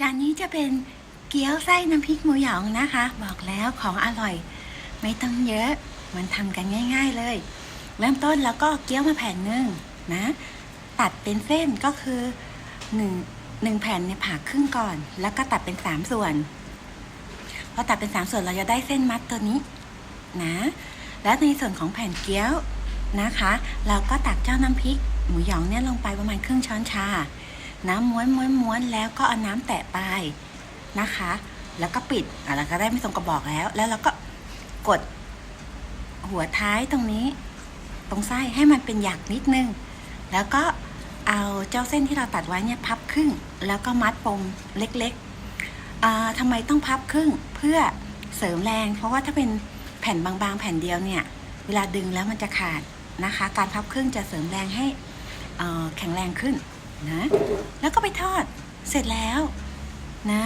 จานนี้จะเป็นเกี๊ยวไส้น้ำพริกหมูหยองนะคะ บอกแล้วของอร่อย ไม่ต้องเยอะ มันทำกันง่าย ๆเลย เริ่มต้นแล้วก็เกี๊ยวมาแผ่นหนึ่งนะ ตัดเป็นเส้นก็คือหนึ่งหนึ่งแผ่นเนี่ยผ่าครึ่งก่อน แล้วก็ตัดเป็นสามส่วนพอตัดเป็นสามส่วนเราจะได้เส้นมัดตัวนี้นะ แล้วในส่วนของแผ่นเกี๊ยวนะคะ เราก็ตักเจ้าน้ำพริกหมูหยองเนี่ยลงไปประมาณครึ่งช้อนชา น้ำม้วนม้วนม้วนแล้วก็เอาน้ำแตะปลายนะคะ แล้วก็ปิดอะเราก็ได้ไม่ทรงกระบอกแล้ว แล้วเราก็กดหัวท้ายตรงนี้ ตรงไส้ให้มันเป็นหยักนิดนึง แล้วก็เอาเจ้าเส้นที่เราตัดไว้เนี่ยพับครึ่ง แล้วก็มัดปมเล็กๆอ่าทำไมต้องพับครึ่งเพื่อเสริมแรง เพราะว่าถ้าเป็นแผ่นบางๆ แผ่นเดียวเนี่ย เวลาดึงแล้วมันจะขาดนะคะ การพับครึ่งจะเสริมแรงให้แข็งแรงขึ้น นะ แล้วก็ไปทอด เสร็จแล้ว นะ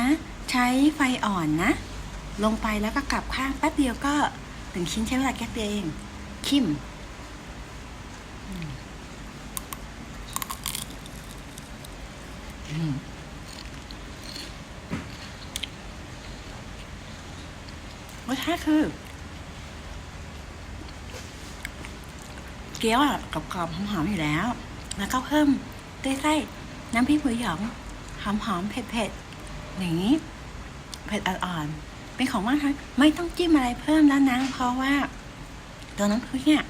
ใช้ไฟอ่อนนะ ลงไปแล้วก็กลับข้างแป๊บเดียวก็ถึงชิ้นใช้เวลาแค่เดียวเอง คิมรสชาติคือ เกี๊ยวอะกรอบๆหอมๆอยู่แล้ว แล้วก็เพิ่ม ด้วยไส้น้ำพริกหมูหยองหอมๆเผ็ดๆอย่างนี้เผ็ดอ่อนๆเป็นของว่างคะไม่ต้องจิ้มอะไรเพิ่มแล้วนะเพราะว่าตัวน้ำพริกเนี่ย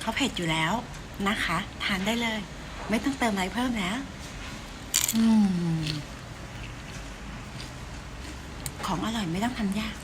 เขาเผ็ดอยู่แล้วนะคะ ทานได้เลย ไม่ต้องเติมอะไรเพิ่มแล้วอืมของอร่อยไม่ต้องทำยาก